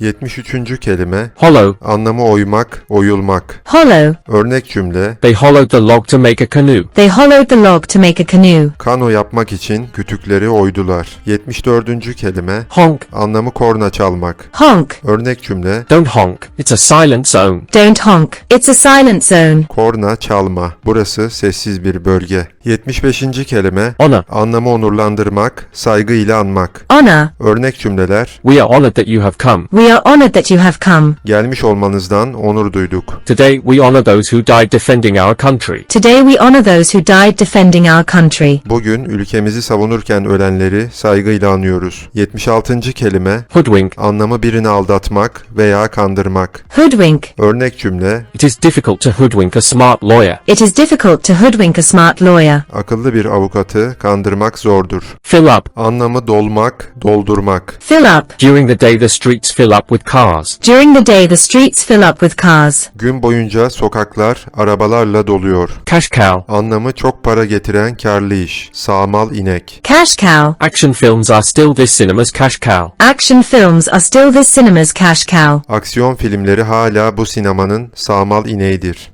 73. kelime Hollow. anlamı oymak, oyulmak. Hollow. Örnek cümle They hollowed the log to make a canoe. They hollowed the log to make a canoe. kano yapmak için kütükleri oydular. 74. kelime Honk. anlamı korna çalmak. Honk. Örnek cümle Don't honk. It's a silent zone. Don't honk. It's a silent zone. korna çalma. Burası sessiz bir bölge. 75. kelime Honor. anlamı onurlandırmak, saygıyla anmak. Honor. Örnek cümleler We are honored that you have come. We are honored that you have come. gelmiş olmanızdan onur duyduk. Today we honor those who died defending our country. Today we honor those who died defending our country. Bugün ülkemizi savunurken ölenleri saygıyla anıyoruz. 76. kelime Hoodwink. anlamı birini aldatmak veya kandırmak. Hoodwink. Örnek cümle It is difficult to hoodwink a smart lawyer. It is difficult to hoodwink a smart lawyer. akıllı bir avukatı kandırmak zordur. Fill up. Anlamı dolmak, doldurmak. Fill up. During the day the streets fill up with cars. During the day the streets fill up with cars. Gün boyunca sokaklar arabalarla doluyor. Cash cow. Anlamı çok para getiren karlı iş. Sağmal inek. Cash cow. Action films are still this cinema's cash cow. Action films are still this cinema's cash cow. Aksiyon filmleri hala bu sinemanın sağmal ineğidir.